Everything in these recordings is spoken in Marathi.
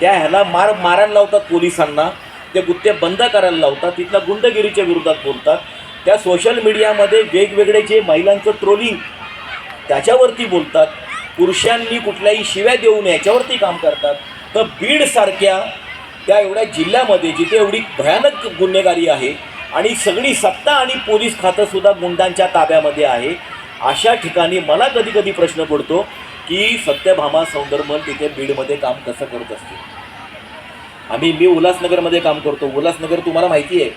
त्या ह्याला मार मारायला लावतात पोलिसांना ते गुत्ते बंद करायला लावतात तिथल्या गुंडगिरीच्या विरोधात बोलतात. त्या सोशल मीडियामध्ये वेगवेगळे जे महिलांचं ट्रोलिंग त्याच्यावरती बोलतात. पुरुषांनी कुठल्याही शिव्या देऊ नये याच्यावरती काम करतात. तर बीडसारख्या त्या एवढ्या जिल्ह्यामध्ये जिथे एवढी भयानक गुन्हेगारी आहे आणि सगळी सत्ता आणि पोलीस खातंसुद्धा गुंडांच्या ताब्यामध्ये आहे अशा ठिकाणी मला कधी कधी प्रश्न पडतो की सत्यभामा सौंदरमल तिथे बीडमध्ये काम कसं करत असते आम्ही मी उल्हासनगरमध्ये काम करतो. उल्हासनगर तुम्हाला माहिती आहे.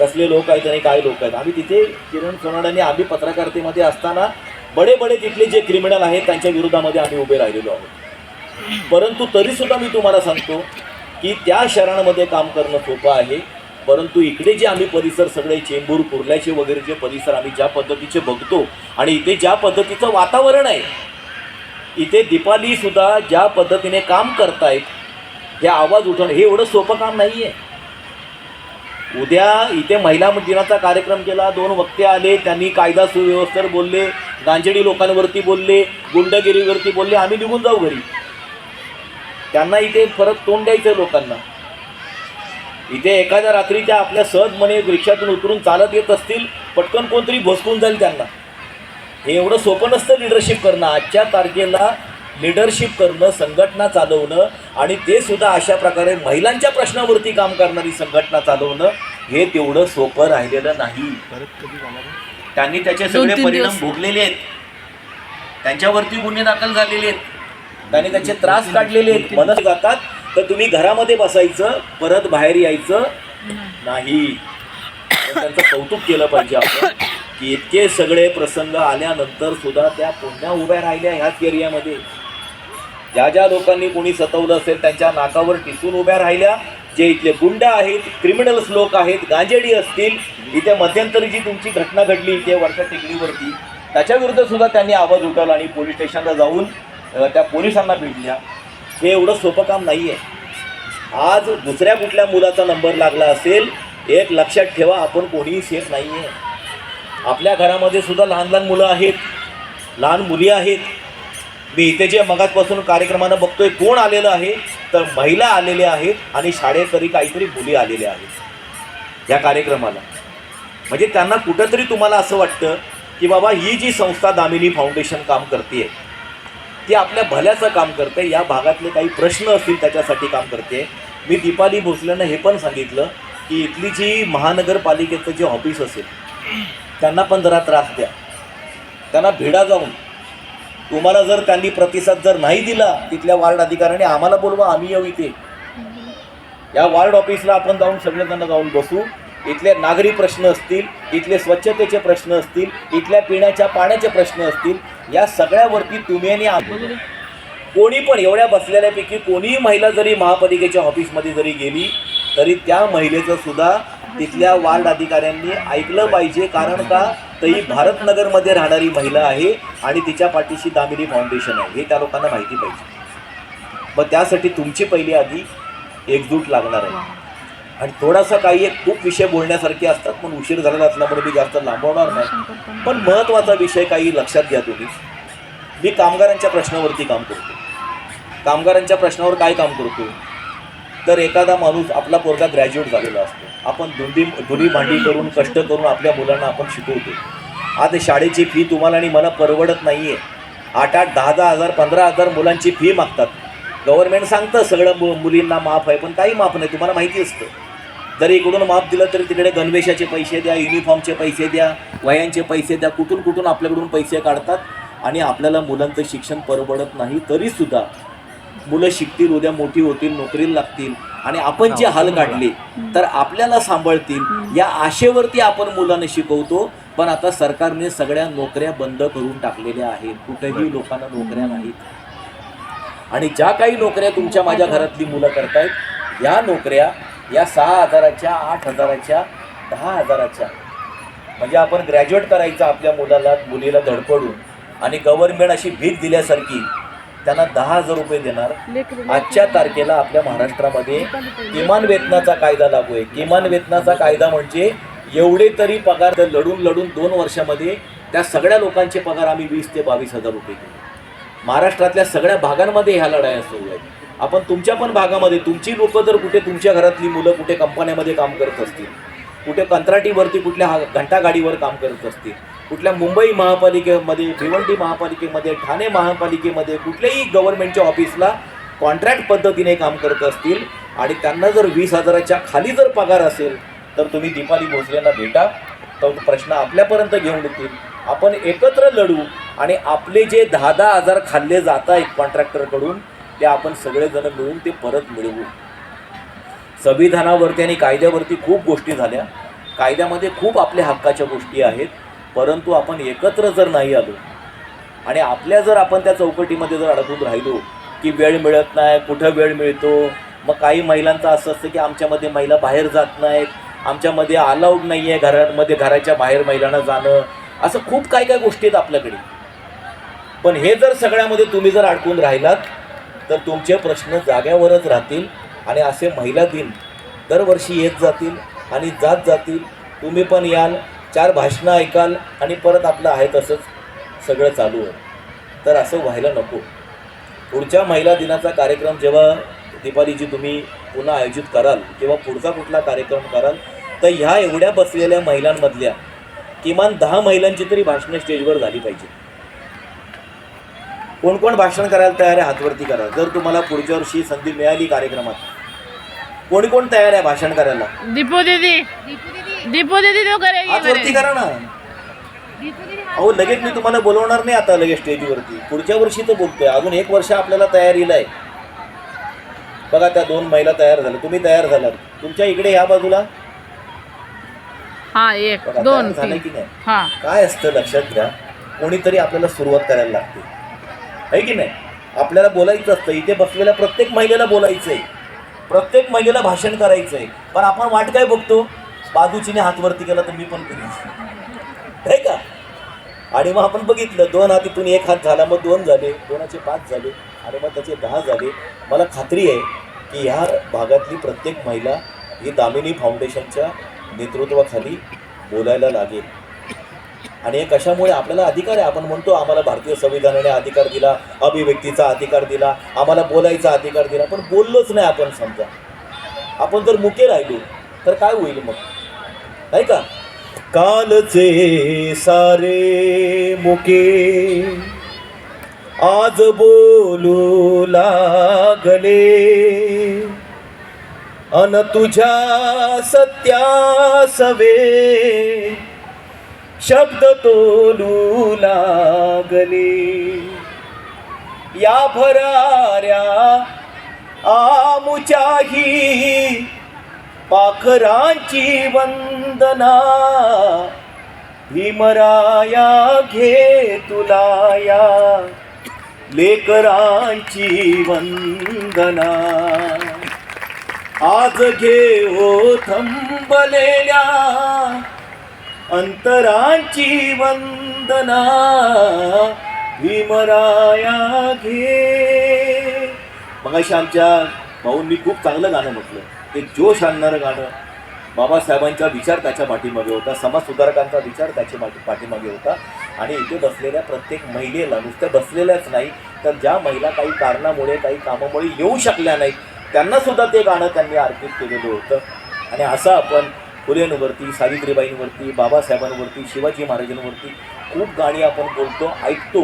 कसले लोक आहेत आणि काय लोक आहेत. आम्ही तिथे किरण सोनाड आणि आम्ही पत्रकारितेमध्ये असताना बडे बडे तिथले जे क्रिमिनल आहेत त्यांच्या विरोधामध्ये आम्ही उभे राहिलेलो आहोत. परंतु तरीसुद्धा मी तुम्हाला सांगतो की त्या शहरांमध्ये काम करणं सोपं आहे. परंतु इकडे जे आम्ही परिसर सगळे चेंबूर कुर्ल्याचे वगैरे जे परिसर आम्ही ज्या पद्धतीचे बघतो आणि इथे ज्या पद्धतीचं वातावरण आहे इथे दीपालीसुद्धा ज्या पद्धतीने काम करतायत हे आवाज उठवणं हे एवढं सोपं काम नाही आहे उद्या इथे महिला दिनाचा कार्यक्रम केला दोन वक्ते आले त्यांनी कायदा सुव्यवस्थेवर बोलले गांजेडी लोकांवरती बोलले गुंडगिरीवरती बोलले आम्ही निघून जाऊ घरी. त्यांना इथे परत तोंड द्यायचं लोकांना. इथे एखाद्या रात्रीच्या आपल्या सहज मने रिक्षातून उतरून चालत येत असतील पटकन कोणतरी भोसकून जाईल त्यांना. हे एवढं सोपं नसतं लिडरशिप करणं. आजच्या तारखेला लिडरशिप करणं संघटना चालवणं आणि ते सुद्धा अशा प्रकारे महिलांच्या प्रश्नावरती काम करणारी संघटना चालवणं हे तेवढं सोपं राहिलेलं नाही. त्यांनी त्याचे सगळे परिणाम. भोगलेले आहेत. त्यांच्यावरती गुन्हे दाखल झालेले आहेत. त्यांनी त्याचे त्रास काढलेले आहेत. मनस जातात तर तुम्ही घरामध्ये बसायचं परत बाहेर यायचं नाही. त्यांचं कौतुक केलं पाहिजे आपण. की इतके सगळे प्रसंग आल्यानंतर सुद्धा त्या पुन्हा उभ्या राहिल्या ह्याच एरियामध्ये. ज्या ज्या लोकांनी कोणी सतवलं असेल त्यांच्या नाकावर टिसून उभ्या राहिल्या. जे इथले गुंड आहेत क्रिमिनल्स लोक आहेत गांजेडी असतील इथे मध्यंतरी जी तुमची घटना घडली इथे वरच्या टेकडीवरती. त्याच्याविरुद्ध सुद्धा त्यांनी आवाज उठवला आणि पोलीस स्टेशनला जाऊन त्या पोलिसांना भेटल्या हे एवढं सोपं काम नाही आहे आज दुसऱ्या कुठल्या मुलाचा नंबर लागला असेल एक लक्षात ठेवा आपण कोणीही सेफ नाही आहे आपल्या घरामध्ये सुद्धा लहान लहान मुलं आहेत लहान मुली आहेत. मी इथे जे मगातपासून कार्यक्रमानं बघतोय कोण आलेलं आहे? तर महिला आलेल्या आहेत आणि शाळेकरी काहीतरी मुली आलेल्या आहेत या कार्यक्रमाला. म्हणजे त्यांना कुठंतरी तुम्हाला असं वाटतं की बाबा ही जी संस्था दामिनी फाउंडेशन काम करते ती आपल्या भल्याचं काम करते या भागातले काही प्रश्न असतील त्याच्यासाठी काम करते मी दीपाली भोसलेनं हे पण सांगितलं की इथली जी महानगरपालिकेचं जे ऑफिस असेल त्यांना पण जरा त्रास द्या. त्यांना भिडा जाऊन. तुम्हाला जर त्यांनी प्रतिसाद जर नाही दिला तिथल्या वार्ड अधिकाऱ्याने आम्हाला बोलवा आम्ही येऊ इथे. या वार्ड ऑफिसला आपण जाऊन सगळेजण जाऊन बसू. इथले नागरी प्रश्न असतील इथले स्वच्छतेचे प्रश्न असतील इथल्या पिण्याच्या पाण्याचे प्रश्न असतील या सगळ्यावरती तुम्ही आणि कोणी पण एवढ्या बसलेल्यापैकी कोणीही महिला जरी महापालिकेच्या ऑफिसमध्ये जरी गेली तरी त्या महिलेचं सुद्धा तिथल्या वार्ड अधिकाऱ्यांनी ऐकलं पाहिजे कारण का तर ही भारतनगरमध्ये राहणारी महिला आहे आणि तिच्या पाठीशी दामिनी फाउंडेशन आहे. हे त्या लोकांना माहिती पाहिजे. मग त्यासाठी तुमची पहिली आधी एकजूट लागणार आहे. आणि थोडासा काही एक खूप विषय बोलण्यासारखे असतात पण उशीर झालेला असल्यामुळे मी जास्त लांबवणार नाही. पण महत्त्वाचा विषय काही लक्षात घ्या तुम्ही. मी कामगारांच्या प्रश्नावरती काम करतो. कामगारांच्या प्रश्नावर काय काम करतो? तर एखादा माणूस आपला पोरगा ग्रॅज्युएट झालेला असतो. आपण धुंदी धुरी भांडी करून कष्ट करून आपल्या मुलांना आपण शिकवतो. आज शाळेची फी तुम्हाला आणि मला परवडत नाही आहे आठ आठ दहा दहा हजार पंधरा हजार मुलांची फी मागतात. गव्हर्नमेंट सांगतं सगळं मु मुलींना माफ आहे पण काही माफ नाही तुम्हाला माहिती असतं. जरी इकडून माफ दिलं तरी तिकडे गणवेशाचे पैसे द्या युनिफॉर्मचे पैसे द्या वह्यांचे पैसे द्या कुठून कुठून आपल्याकडून पैसे काढतात आणि आपल्याला मुलांचं शिक्षण परवडत नाही तरीसुद्धा मुलं शिकतील उद्या मोठी होतील नोकरीला लागतील आणि आपण जे हाल काढले तर आपल्याला सांभाळतील. या आशेवरती आपण मुलांना शिकवतो पण आता सरकारने सगळ्या नोकऱ्या बंद करून टाकलेल्या आहेत. कुठेही लोकांना नोकऱ्या नाहीत. आणि ज्या काही नोकऱ्या तुमच्या माझ्या घरातली मुलं करतायत या नोकऱ्या या सहा हजाराच्या आठ हजाराच्या दहा हजाराच्या म्हणजे आपण ग्रॅज्युएट करायचं आपल्या मुलाला मुलीला धडपडून आणि गव्हर्नमेंट अशी भीक दिल्यासारखी त्यांना दहा हजार रुपये देणार. आजच्या तारखेला आपल्या महाराष्ट्रामध्ये किमान वेतनाचा कायदा लागू आहे. किमान वेतनाचा कायदा म्हणजे एवढे तरी पगार लढून लढून दोन वर्षामध्ये त्या सगळ्या लोकांचे पगार आम्ही वीस ते बावीस हजार रुपये केले महाराष्ट्रातल्या सगळ्या भागांमध्ये ह्या लढाया सुरू आहेत. आपण तुमच्या पण भागामध्ये तुमची लोक जर कुठे तुमच्या घरातली मुलं कुठे कंपन्यामध्ये काम करत असतील कुठे कंत्राटीवरती कुठल्या हा घंटागाडीवर काम करत असतील कुठल्या मुंबई महापालिकेमध्ये भिवंडी महापालिकेमध्ये ठाणे महापालिकेमध्ये कुठल्याही गव्हर्नमेंटच्या ऑफिसला कॉन्ट्रॅक्ट पद्धतीने काम करत असतील आणि त्यांना जर वीस हजाराच्या खाली जर पगार असेल तर तुम्ही दीपाली भोसलेंना भेटा. तो प्रश्न आपल्यापर्यंत घेऊन येतील. आपण एकत्र लढू आणि आपले जे दहा दहा हजार खाल्ले जात आहेत कॉन्ट्रॅक्टरकडून ते आपण सगळेजण मिळून ते परत मिळवू. संविधानावरती आणि कायद्यावरती खूप गोष्टी झाल्या. कायद्यामध्ये खूप आपल्या हक्काच्या गोष्टी आहेत. परंतु आपण एकत्र जर नाही आलो आणि आपल्या जर आपण त्या चौकटीमध्ये जर अडकून राहिलो की वेळ मिळत नाही कुठं वेळ मिळतो मग काही महिलांचं असं असतं की आमच्यामध्ये महिला बाहेर जात नाहीत आमच्यामध्ये अलाउड नाही आहे घरामध्ये घराच्या बाहेर महिलांना जाणं असं खूप काय काय गोष्टी आहेत आपल्याकडे. पण हे जर सगळ्यामध्ये तुम्ही जर अडकून राहिलात तर तुमचे प्रश्न जाग्यावरच राहतील आणि असे महिला दिन दरवर्षी येत जातील आणि जात जातील. तुम्ही पण याल चार भाषणं ऐकाल आणि परत आपलं आहे तसंच सगळं चालू आहे तर असं व्हायला नको. पुढच्या महिला दिनाचा कार्यक्रम जेव्हा दीपालीजी तुम्ही पुन्हा आयोजित कराल किंवा पुढचा कुठला कार्यक्रम कराल तर ह्या एवढ्या बसलेल्या महिलांमधल्या किमान दहा महिलांची तरी भाषणं स्टेजवर झाली पाहिजे. कोण कोण भाषण करायला तयार आहे हातवरती करा जर तुम्हाला पुढच्या वर्षी संधी मिळाली कार्यक्रमात कोणी कोण तयार आहे भाषण करायला? दीपू दीदी दीपू दीदी तो करेगी हातवरती मेरे। करा ना. अहो लगेच मी तुम्हाला बोलवणार नाही आता लगेच स्टेजवरती. पुढच्या वर्षी तर बोलतोय. अजून एक वर्ष आपल्याला तयारीला आहे बघा त्या दोन महिला तयार झाल्या. तुम्ही तयार झालात. तुमच्या इकडे या बाजूला. हा एक बघा, दोन तयार झालं तीन. की नाही? हा. काय असतं लक्षात घ्या. कोणीतरी आपल्याला सुरुवात करायला लागते. आहे की नाही? आपल्याला बोलायचं असतं. इथे बसलेल्या प्रत्येक महिलेला बोलायचं आहे प्रत्येक महिलेला भाषण करायचं आहे पण आपण वाट काय बघतो? बाजूचीने हातवरती केला तर मी पण करीन. नाही का? आणि मग आपण बघितलं दोन हातीतून एक हात झाला मग दोन झाले दोनाचे पाच झाले आणि मग त्याचे दहा झाले. मला खात्री आहे की ह्या भागातली प्रत्येक महिला ही दामिनी फाउंडेशनच्या नेतृत्वाखाली बोलायला लागेल. आणि हे कशामुळे आपल्याला अधिकार आहे. आपण म्हणतो आम्हाला भारतीय संविधानाने अधिकार दिला अभिव्यक्तीचा अधिकार दिला आम्हाला बोलायचा अधिकार दिला पण बोललोच नाही आपण समजा. आपण जर मुके राहिलो तर काय होईल मग? ऐका. का कालचे सारे मुके आज बोलू लागले. अन तुझ्या सत्यासवे शब्द तोलू लागले. या भराऱ्या आमुच्याही पाखरांची वंदना. भीमराया घे तुला या. लेकरांची वंदना. आज घे ओ थंबलेल्या अंतरांची वंदना. भीमराया घे. मगाशी आमच्या भाऊंनी खूप चांगलं गाणं म्हटलं. ते जोश आणणारं गाणं बाबासाहेबांचा विचार त्याच्या पाठीमागे होता समाजसुधारकांचा विचार त्याच्या पाठी पाठीमागे होता. आणि इथे बसलेल्या प्रत्येक महिलेला नुसत्या बसलेल्याच नाही तर ज्या महिला काही कारणामुळे काही कामामुळे येऊ शकल्या नाहीत त्यांनासुद्धा ते गाणं त्यांनी अर्पित केलेलं होतं. आणि असं आपण फुलेंवरती सावित्रीबाईंवरती बाबासाहेबांवरती शिवाजी महाराजांवरती खूप गाणी आपण बोलतो ऐकतो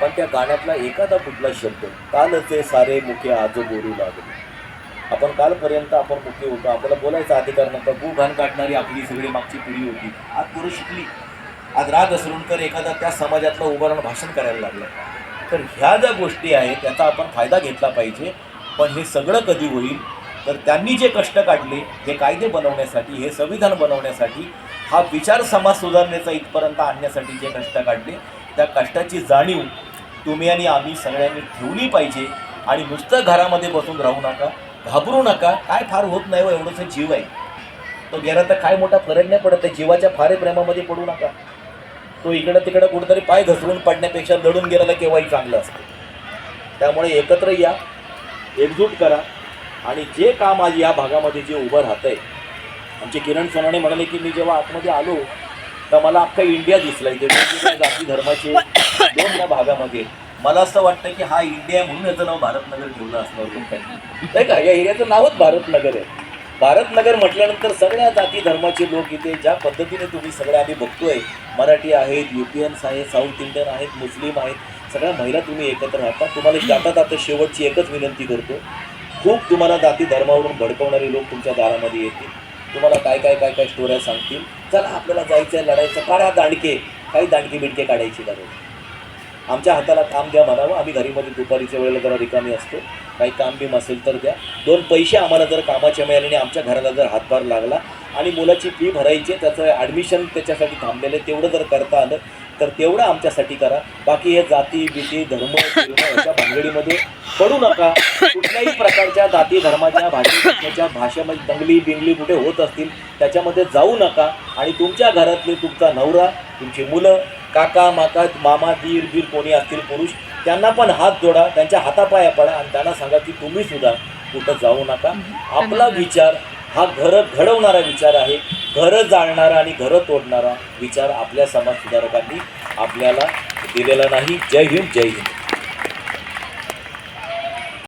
पण त्या गाण्यातला एखादा कुठला शब्द कालचे सारे मुखे आज बोलू लागले. आपण कालपर्यंत आपण मुख्य होतो. आपल्याला बोलायचा अधिकार नव्हता. गु घाण काढणारी आपली सगळी मागची पिढी होती. आज पोरं शिकली. आज राग असरूनकर एखादा त्या समाजातलं उभं भाषण करायला लागलं. तर ह्या ज्या गोष्टी आहेत त्याचा आपण फायदा घेतला पाहिजे. पण हे सगळं कधी होईल? तर त्यांनी जे कष्ट काढले हे कायदे बनवण्यासाठी हे संविधान बनवण्यासाठी हा विचार समाज सुधारणेचा इथपर्यंत आणण्यासाठी जे कष्ट काढले त्या कष्टाची जाणीव तुम्ही आणि आम्ही सगळ्यांनी ठेवली पाहिजे. आणि नुसतं घरामध्ये बसून राहू नका. घाबरू नका. काय फार होत नाही व एवढंसं जीव आहे. तो गेला तर काय मोठा फरक नाही पडत आहे जीवाच्या फारे प्रेमामध्ये पडू नका. तो इकडं तिकडं कुठंतरी पाय घसरून पडण्यापेक्षा लढून गेलेला केव्हाही चांगलं असतं. त्यामुळे एकत्र या एकजूट करा आणि जे काम आज या भागामध्ये जे उभं राहतं आहे आमचे किरण सोनाने म्हणाले की मी जेव्हा आतमध्ये आलो तर मला अख्खा इंडिया दिसला इथे जाती धर्माचे दोन या भागामध्ये. मला असं वाटतं की हा इंडिया म्हणून याचं नाव भारतनगर ठेवलं असणार लोकांनी नाही का? या एरियाचं नावच भारतनगर आहे. भारतनगर म्हटल्यानंतर सगळ्या जाती धर्माचे लोक इथे ज्या पद्धतीने तुम्ही सगळे आम्ही बघतोय मराठी आहेत युपियन्स आहेत साऊथ इंडियन आहेत मुस्लिम आहेत सगळ्या महिला तुम्ही एकत्र राहता तुम्हाला जाता आता शेवटची एकच विनंती करतो. खूप तुम्हाला जाती धर्मावरून भडकवणारे लोक तुमच्या दारामध्ये येतील. तुम्हाला काय काय काय काय स्टोऱ्या सांगतील. चला आपल्याला जायचं आहे लढायचं. काढा दांडके. काही दांडके बिडके काढायची गरज आमच्या हाताला काम द्या म्हणावं. आम्ही घरीमध्ये दुपारीच्या वेळेला जरा रिकामी असतो. काही काम बीम असेल तर द्या. दोन पैसे आम्हाला जर कामाच्या मिळाले आणि आमच्या घराला जर हातभार लागला आणि मुलाची फी भरायची त्याचं ॲडमिशन त्याच्यासाठी थांबलेलं आहे तेवढं जर करता आलं तर तेवढं आमच्यासाठी करा. बाकी हे जाती बिती धर्म फिरणं याच्या भानगडीमध्ये पडू नका. कुठल्याही प्रकारच्या जाती धर्माच्या भाषेच्या भाषेमध्ये दंगली बिंगली कुठे होत असतील त्याच्यामध्ये जाऊ नका. आणि तुमच्या घरातले तुमचा नवरा तुमची मुलं काका माका मामा दीर बीर कोणी असतील पुरुष त्यांना पण हात जोडा त्यांच्या हातापाया पडा आणि त्यांना सांगा की तुम्ही सुद्धा कुठं जाऊ नका. आपला विचार हा घरं घडवणारा विचार आहे. घरं जाळणारा आणि घरं तोडणारा विचार आपल्या समाज सुधारकांनी आपल्याला दिलेला नाही. जय हिंद जय हिंद.